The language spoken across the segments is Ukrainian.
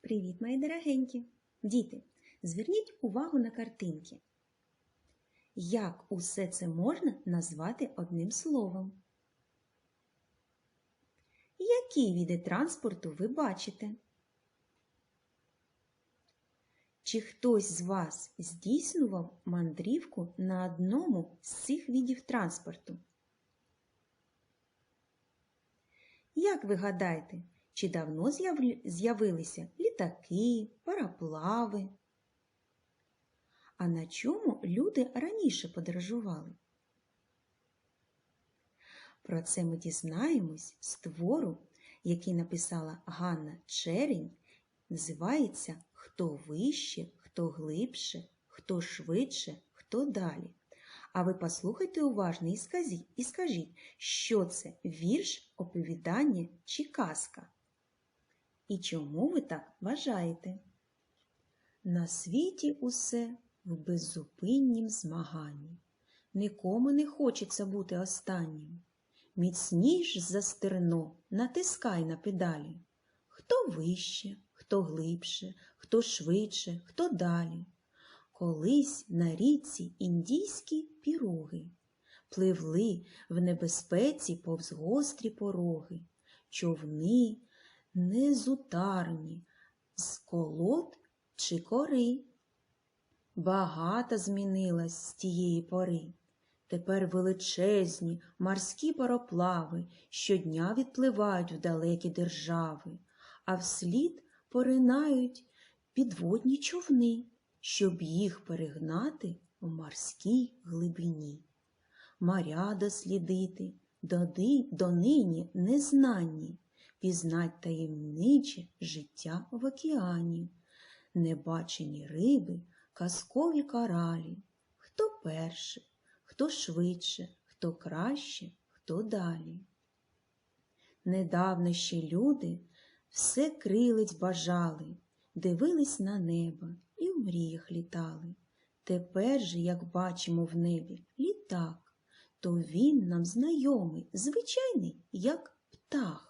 Привіт, мої дорогенькі! Діти, зверніть увагу на картинки. Як усе це можна назвати одним словом? Які види транспорту ви бачите? Чи хтось з вас здійснював мандрівку на одному з цих видів транспорту? Як ви гадаєте, чи давно з'явилися літаки, параплави? А на чому люди раніше подорожували? Про це ми дізнаємось з твору, який написала Ганна Черень, називається Хто вище, хто глибше, хто швидше, хто далі. А ви послухайте уважно і скажіть, що це вірш, оповідання чи казка? І чому ви так вважаєте? На світі усе в беззупиннім змаганні. Нікому не хочеться бути останнім. Міцніш за стерно, натискай на педалі. Хто вище, хто глибше, хто швидше, хто далі. Колись на річці індійські піроги пливли в небезпеці повз гострі пороги, човни незутарні, з колод чи кори. Багато змінилась з тієї пори. Тепер величезні морські пароплави щодня відпливають в далекі держави, а вслід поринають підводні човни, щоб їх перегнати в морській глибині. Моря дослідити, донині незнанні, пізнать таємниче життя в океані, небачені риби, казкові коралі, хто перший, хто швидше, хто краще, хто далі. Недавно ще люди все крилиць бажали, дивились на небо і в мріях літали. Тепер же, як бачимо в небі, літак, то він нам знайомий, звичайний, як птах.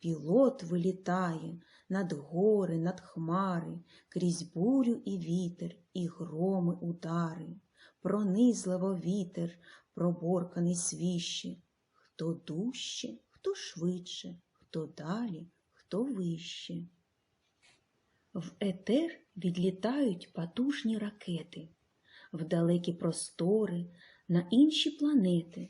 Пілот вилітає над гори, над хмари, крізь бурю і вітер, і громи удари, пронизливо вітер, проборканий свіще, хто дужче, хто швидше, хто далі, хто вище. В етер відлітають потужні ракети, в далекі простори, на інші планети,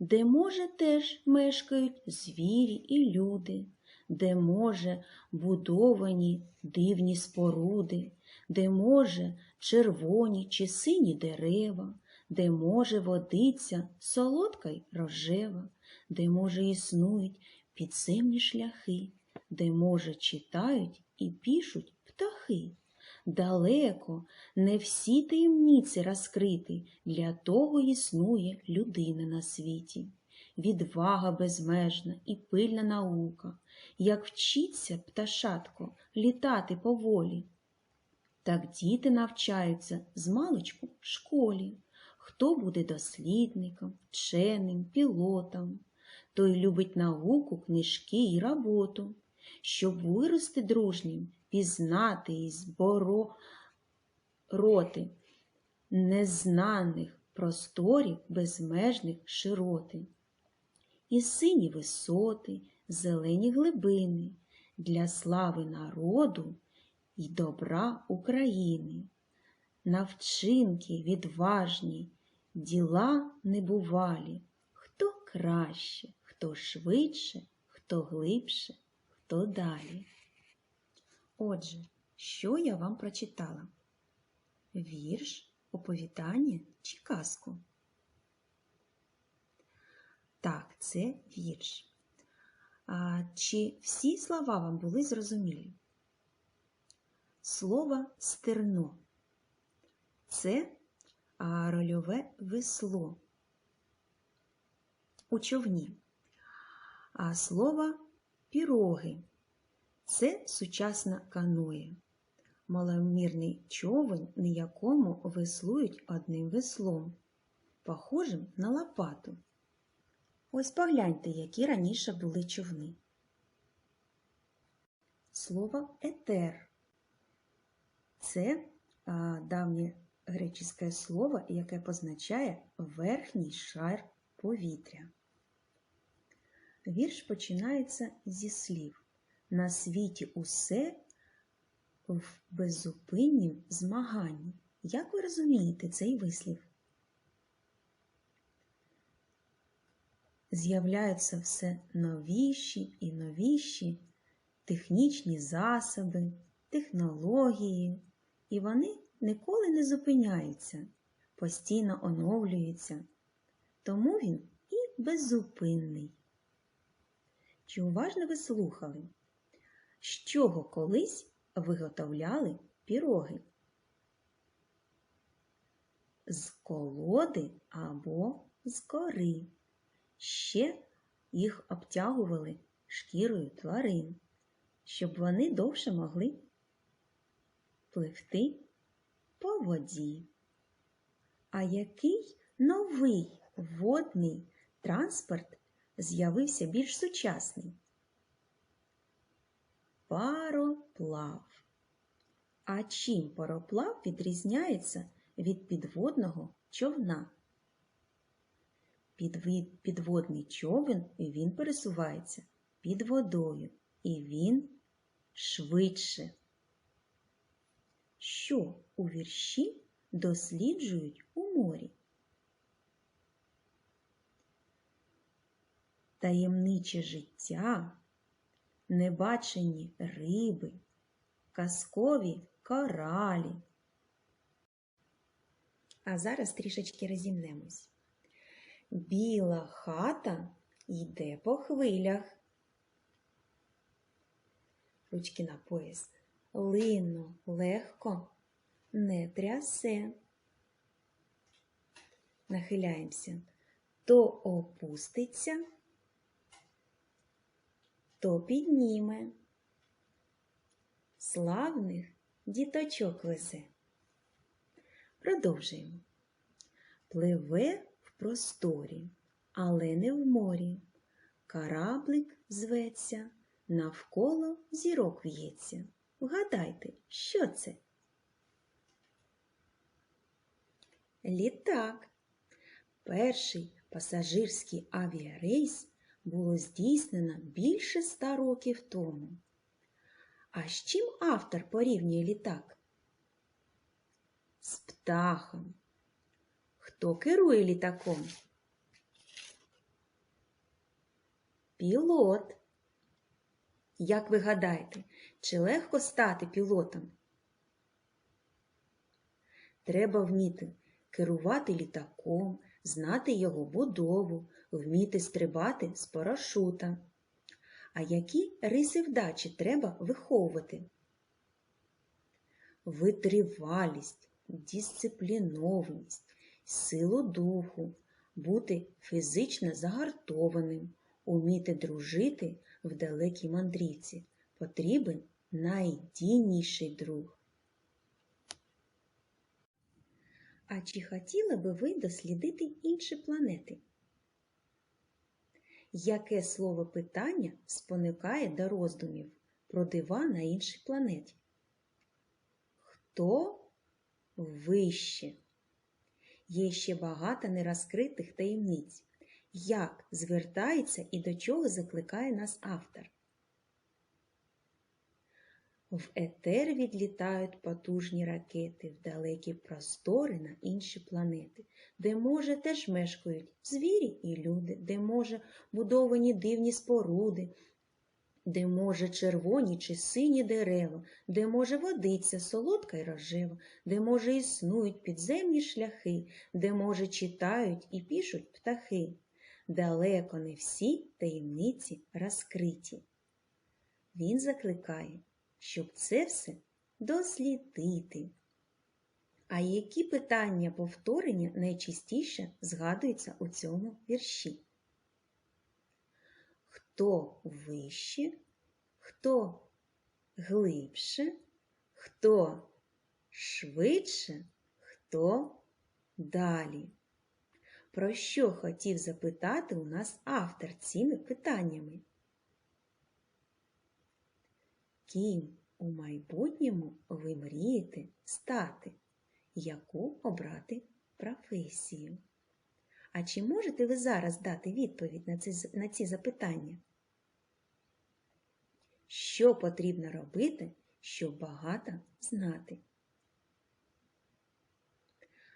де, може, теж мешкають звірі і люди, де, може, будовані дивні споруди, де, може, червоні чи сині дерева, де, може, водиця солодка й рожева, де, може, існують підземні шляхи, де, може, читають і пишуть птахи. Далеко не всі таємниці розкриті, для того існує людина на світі. Відвага безмежна і пильна наука, як вчиться пташатко літати поволі. Так діти навчаються з маличку в школі. Хто буде дослідником, вченим, пілотом, той любить науку, книжки і роботу, щоб вирости дружнім, пізнати і збороти незнаних просторів безмежних широти. І сині висоти, зелені глибини для слави народу і добра України. Навчинки відважні, діла небувалі, хто краще, хто швидше, хто глибше, хто далі. Отже, що я вам прочитала? Вірш, оповідання чи казку? Так, це вірш. А чи всі слова вам були зрозумілі? Слово стерно це рольове весло у човні. А слово піроги це сучасна каноє, маломірний човен, на якому веслують одним веслом, похожим на лопату. Ось погляньте, які раніше були човни. слово етер. Це а, давнє греческе слово, яке позначає верхній шар повітря. Вірш починається зі слів. На світі усе в беззупиннім змаганні. Як ви розумієте цей вислів? З'являються все новіші і новіші технічні засоби, технології, і вони ніколи не зупиняються, постійно оновлюються. Тому він і беззупинний. Чи уважно ви слухали, з чого колись виготовляли піроги? З колоди або з кори. Ще їх обтягували шкірою тварин, щоб вони довше могли пливти по воді. А який новий водний транспорт з'явився більш сучасний? Пароплав. А чим пароплав відрізняється від підводного човна? Підвід, підводний човен він пересувається під водою, і він швидше. Що у вірші досліджують у морі? Таємниче життя, небачені риби, казкові коралі. А зараз трішечки розімнемось. Біла хата йде по хвилях. Ручки на пояс. Линно легко не трясе. Нахиляємося. То опуститься, то підніме. Славних діточок везе. Продовжуємо. Пливе в просторі, але не в морі. Кораблик зветься, навколо зірок в'ється. Вгадайте, що це? Літак. Перший пасажирський авіарейс було здійснено більше ста років тому. А з чим автор порівнює літак? З птахом. Хто керує літаком? Пілот. Як ви гадаєте, чи легко стати пілотом? Треба вміти керувати літаком, знати його будову, вміти стрибати з парашута. А які риси вдачі треба виховувати? Витривалість, дисциплінованість, силу духу, бути фізично загартованим, уміти дружити в далекій мандрівці потрібен найдійніший друг. А чи хотіли би ви дослідити інші планети? Яке слово питання спонукає до роздумів про дива на іншій планеті? Хто вище? Є ще багато нерозкритих таємниць. Як звертається і до чого закликає нас автор? В етер відлітають потужні ракети в далекі простори на інші планети, де, може, теж мешкають звірі і люди, де, може, будовані дивні споруди, де, може, червоні чи сині дерева, де, може, водиться солодка й рожева, де, може, існують підземні шляхи, де, може, читають і пишуть птахи. Далеко не всі таємниці розкриті. Він закликає щоб це все дослідити. А які питання повторення найчастіше згадуються у цьому вірші? Хто вище, хто глибше, хто швидше, хто далі? Про що хотів запитати у нас автор цими питаннями? Ким у майбутньому ви мрієте стати? Яку обрати професію? А чи можете ви зараз дати відповідь на ці, на ці запитання? Що потрібно робити, щоб багато знати?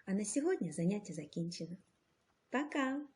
А на сьогодні заняття закінчено. Пока!